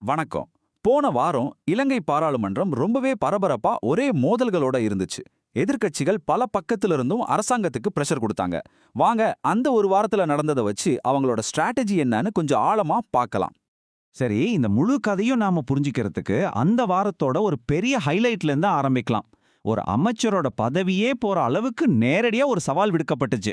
வணக்கம். போன வாரம் இலங்கை பாராளுமன்றம் ரொம்பவே பரபரப்பா ஒரே மோதல்களோட இருந்துச்சு. எதிர்க்கட்சிகள் பல பக்கத்துல இருந்தும் அரசாங்கத்துக்கு பிரஷர் கொடுத்தாங்க. வாங்க அந்த ஒரு வாரத்துல நடந்ததை வச்சு அவங்களோட ஸ்ட்ராட்டஜி என்னன்னு கொஞ்சம் ஆழமா பார்க்கலாம். சரி இந்த முழு கதையும் நாம புரிஞ்சுக்கிறதுக்கு அந்த வாரத்தோட ஒரு பெரிய ஹைலைட்ல இருந்து ஆரம்பிக்கலாம். ஒரு அமைச்சரோட பதவியே போற அளவுக்கு நேரடியா ஒரு சவால் விடுக்கப்பட்டுச்சு.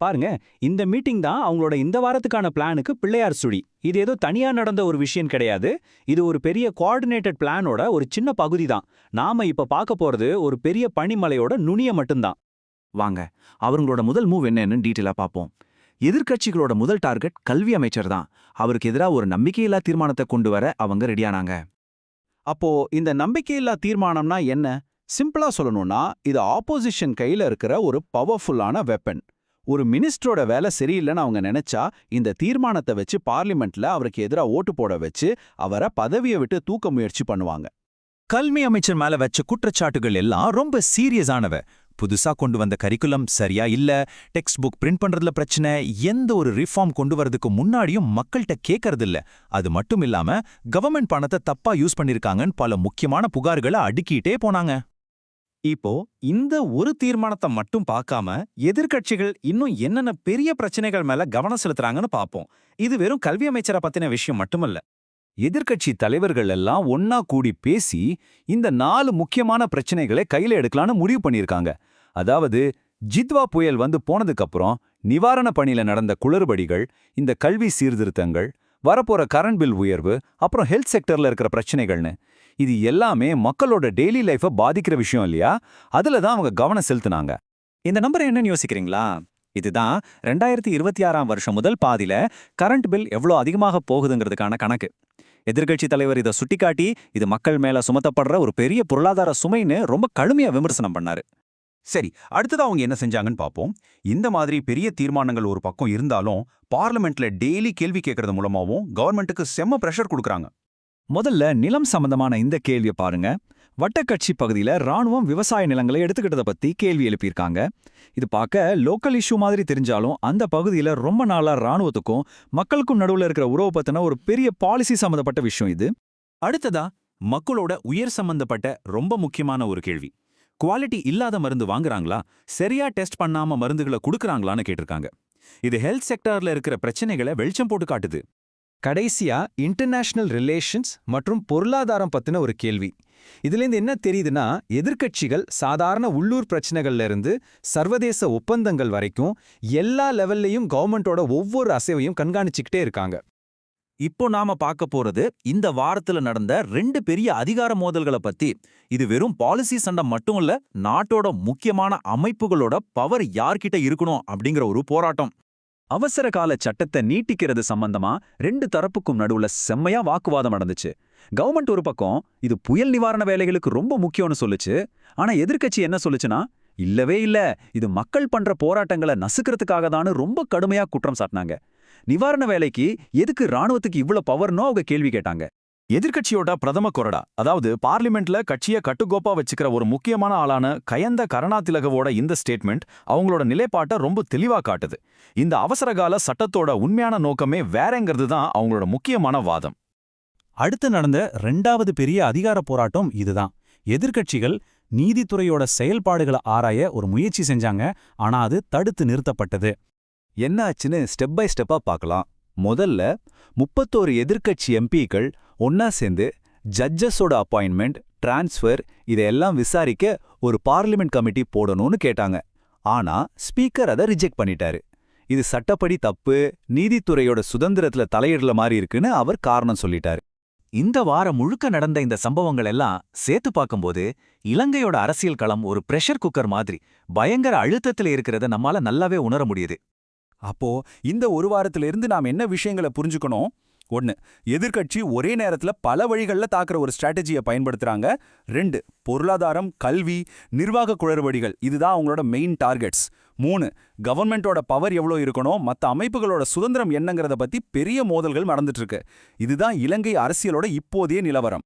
பாருங்க இந்த மீட்டிங் தான் அவங்களோட இந்த வாரத்துக்கான பிளானுக்கு பிள்ளையார் சுழி. இது ஏதோ தனியா நடந்த ஒரு விஷயம் கிடையாது. இது ஒரு பெரிய கோஆர்டினேட்டட் பிளானோட ஒரு சின்ன பகுதி தான். நாம இப்ப பார்க்க போறது ஒரு பெரிய பனிமலையோட நுனிய மட்டும்தான். வாங்க அவங்களோட முதல் மூவ் என்னன்னு டீட்டெயிலா பார்ப்போம். எதிர்க்கட்சிகளோட முதல் டார்கெட் கல்வி அமைச்சர் தான். அவருக்கு எதிராக ஒரு நம்பிக்கையில்லா தீர்மானத்தை கொண்டு வர அவங்க ரெடியானாங்க அப்போ இந்த நம்பிக்கையில்லா தீர்மானம்னா என்ன? சிம்பிளா சொல்லணும்னா இது ஆப்போசிஷன் கையில இருக்கிற ஒரு பவர்ஃபுல்லான வெப்பன் ஒரு மினிஸ்டரோட வேலை சரியில்லைன்னு அவங்க நினைச்சா இந்த தீர்மானத்தை வச்சு பார்லிமெண்ட்ல அவருக்கு எதிராக ஓட்டு போட வச்சு அவரை பதவியை விட்டு தூக்க முயற்சி பண்ணுவாங்க. கல்வி அமைச்சர் மேல வச்ச குற்றச்சாட்டுகள் எல்லாம் ரொம்ப சீரியஸானவ புதுசா கொண்டு வந்த கரிக்குலம் சரியா இல்ல டெக்ஸ்ட் புக் பிரிண்ட் பண்றதுல பிரச்சனை எந்த ஒரு ரிஃபார்ம் கொண்டு வரதுக்கு முன்னாடியும் மக்கள்கிட்ட கேட்கறதில்ல அது மட்டும் இல்லாம கவர்மெண்ட் பணத்தை தப்பா யூஸ் பண்ணிருக்காங்கன்னு பல முக்கியமான புகார்களை அடுக்கிட்டே போனாங்க. இப்போ இந்த ஒரு தீர்மானத்தை மட்டும் பார்க்காம எதிர்க்கட்சிகள் இன்னும் என்னென்ன பெரிய பிரச்சனைகள் மேல கவனம் செலுத்துறாங்கன்னு பார்ப்போம். இது வெறும் கல்வி அமைச்சரை பத்தின விஷயம் மட்டுமல்ல. எதிர்க்கட்சி தலைவர்கள் எல்லாம் ஒன்னா கூடி பேசி இந்த நாலு முக்கியமான பிரச்சனைகளை கையில எடுக்கலாம்னு முடிவு பண்ணியிருக்காங்க. அதாவது ஜித்வா புயல் வந்து போனதுக்கப்புறம் நிவாரண பணியில நடந்த குளறுபடிகள் இந்த கல்வி சீர்திருத்தங்கள் வரப்போற கரண்ட் பில் உயர்வு அப்புறம் ஹெல்த் செக்டர்ல இருக்கிற பிரச்சனைகள்னு. இது எல்லாமே மக்களோட டெய்லி லைஃபை பாதிக்கிற விஷயம் இல்லையா? அதுல தான் அவங்க கவனம் செலுத்துனாங்க. இந்த நம்பர் என்னன்னு யோசிக்கிறீங்களா? இதுதான் ரெண்டாயிரத்தி இருபத்தி ஆறாம் வருஷம் முதல் பாதியில் கரண்ட் பில் எவ்வளோ அதிகமாக போகுதுங்கிறதுக்கான கணக்கு. எதிர்க்கட்சி தலைவர் இதை சுட்டிக்காட்டி இது மக்கள் மேல சுமத்தப்படுற ஒரு பெரிய பொருளாதார சுமைன்னு ரொம்ப கடுமையா விமர்சனம் பண்ணாரு. சரி அடுத்ததா அவங்க என்ன செஞ்சாங்கன்னு பார்ப்போம் இந்த மாதிரி பெரிய தீர்மானங்கள் ஒரு பக்கம் இருந்தாலும் பார்லிமெண்ட்ல டெய்லி கேள்வி கேட்கறது மூலமாவும் கவர்மெண்ட்டுக்கு செம்ம பிரஷர் கொடுக்குறாங்க. முதல்ல நிலம் சம்பந்தமான இந்த கேள்வியை பாருங்க. வட்டக்கட்சி பகுதியில ராணுவம் விவசாய நிலங்களை எடுத்துக்கிட்டத பத்தி கேள்வி எழுப்பியிருக்காங்க. இது பார்க்க லோக்கல் இஷ்யூ மாதிரி தெரிஞ்சாலும் அந்த பகுதியில ரொம்ப நாளா ராணுவத்துக்கும் மக்களுக்கும் நடுவுல இருக்கிற உறவு பத்தின ஒரு பெரிய பாலிசி சம்பந்தப்பட்ட விஷயம் இது. அடுத்ததா மக்களோட உயர் சம்பந்தப்பட்ட ரொம்ப முக்கியமான ஒரு கேள்வி. குவாலிட்டி இல்லாத மருந்து வாங்குறாங்களா? சரியா டெஸ்ட் பண்ணாம மருந்துகளை கொடுக்கறாங்களான்னு கேட்டிருக்காங்க. இது ஹெல்த் செக்டார்ல இருக்கிற பிரச்சனைகளை வெளிச்சம் போட்டு காட்டுது. கடைசியா இன்டர்நேஷனல் ரிலேஷன்ஸ் மற்றும் பொருளாதாரம் பத்தின ஒரு கேள்வி. இதுலேருந்து என்ன தெரியுதுன்னா எதிர்க்கட்சிகள் சாதாரண உள்ளூர் பிரச்சனைகள்ல இருந்து சர்வதேச ஒப்பந்தங்கள் வரைக்கும் எல்லா லெவல்லையும் கவர்மெண்டோட ஒவ்வொரு அசைவையும் கண்காணிச்சுக்கிட்டே இருக்காங்க. இப்போ நாம பார்க்க போறது இந்த வாரத்துல நடந்த ரெண்டு பெரிய அதிகார மோதல்களை பத்தி. இது வெறும் பாலிசி சண்டை மட்டும் இல்ல நாட்டோட முக்கியமான அமைப்புகளோட பவர் யார்கிட்ட இருக்கணும் அப்படிங்கிற ஒரு போராட்டம். அவசர கால சட்டத்தை நீட்டிக்கிறது சம்பந்தமா ரெண்டு தரப்புக்கும் நடுவுல செம்மையா வாக்குவாதம் நடந்துச்சு. கவர்மெண்ட் ஒரு பக்கம் இது புயல் நிவாரண வேலைகளுக்கு ரொம்ப முக்கியம்னு சொல்லுச்சு. ஆனா எதிர்க்கட்சி என்ன சொல்லுச்சுன்னா இல்லவே இல்ல இது மக்கள் பண்ற போராட்டங்களை நசுக்கிறதுக்காக தான் ரொம்ப கடுமையா குற்றம் சாட்டினாங்க. நிவாரண வேலைக்கு எதுக்கு ராணுவத்துக்கு இவ்ளோ பவர்னோ அவங்க கேள்வி கேட்டாங்க. எதிர்க்கட்சியோட பிரதம கொறடா அதாவது பார்லிமெண்ட்ல கட்சிய கட்டுக்கோப்பா வச்சுக்கிற ஒரு முக்கியமான ஆளான கயந்த கருணாதிலகவோட இந்த ஸ்டேட்மெண்ட் அவங்களோட நிலைப்பாட்டை ரொம்ப தெளிவா காட்டுது. இந்த அவசரகால சட்டத்தோட உண்மையான நோக்கமே வேறங்கிறது தான் அவங்களோட முக்கியமான வாதம். அடுத்து நடந்த ரெண்டாவது பெரிய அதிகார போராட்டம் இதுதான். எதிர்க்கட்சிகள் நீதித்துறையோட செயல்பாடுகளை ஆராய ஒரு முயற்சி செஞ்சாங்க ஆனா அது தடுத்து நிறுத்தப்பட்டது. என்ன ஆச்சுன்னு ஸ்டெப் பை ஸ்டெப்பா பார்க்கலாம். முதல்ல முப்பத்தோரு எதிர்க்கட்சி எம்பிக்கள் ஒன்னா சேர்ந்து ஜட்ஜஸோட அப்பாயின்மெண்ட் டிரான்ஸ்ஃபர் இதையெல்லாம் விசாரிக்க ஒரு பார்லிமெண்ட் கமிட்டி போடணும்னு கேட்டாங்க. ஆனா ஸ்பீக்கர் அதை ரிஜெக்ட் பண்ணிட்டாரு. இது சட்டப்படி தப்பு நீதித்துறையோட சுதந்திரத்துல தலையிடல மாதிரி இருக்குன்னு அவர் காரணம் சொல்லிட்டாரு. இந்த வாரம் முழுக்க நடந்த இந்த சம்பவங்கள் எல்லாம் சேர்த்து பார்க்கும்போது இலங்கையோட அரசியல் களம் ஒரு பிரஷர் குக்கர் மாதிரி பயங்கர அழுத்தத்துல இருக்கிறத நம்மால நல்லாவே உணர முடியுது. அப்போ இந்த ஒரு வாரத்துல இருந்து நாம் என்ன விஷயங்களை புரிஞ்சுக்கணும்? ஒன்னு எதிர்கட்சி ஒரே நேரத்துல பல வழிகளில் தாக்குற ஒரு ஸ்ட்ராட்டஜியை பயன்படுத்துறாங்க. ரெண்டு பொருளாதாரம் கல்வி நிர்வாக குளறுபடிகள் இதுதான் அவங்களோட மெயின் டார்கெட்ஸ் மூணு கவர்மெண்டோட பவர் எவ்வளோ இருக்கணும்? மற்ற அமைப்புகளோட சுதந்திரம் என்னங்கிறத பத்தி பெரிய மோதல்கள் நடந்துட்டு இருக்கு இதுதான் இலங்கை அரசியலோட இப்போதைய நிலவரம்.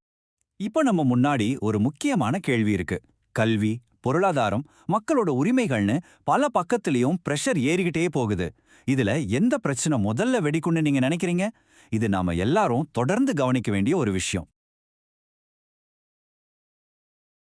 இப்போ நம்ம முன்னாடி ஒரு முக்கியமான கேள்வி இருக்கு. கல்வி பொருளாதாரம் மக்களோட உரிமைகள்னு பல பக்கத்துலயும் பிரஷர் ஏறிக்கிட்டே போகுது. இதுல எந்த பிரச்சனை முதல்ல வெடிக்கும்னு நீங்க நினைக்கிறீங்க? இது நாம எல்லாரும் தொடர்ந்து கவனிக்க வேண்டிய ஒரு விஷயம்.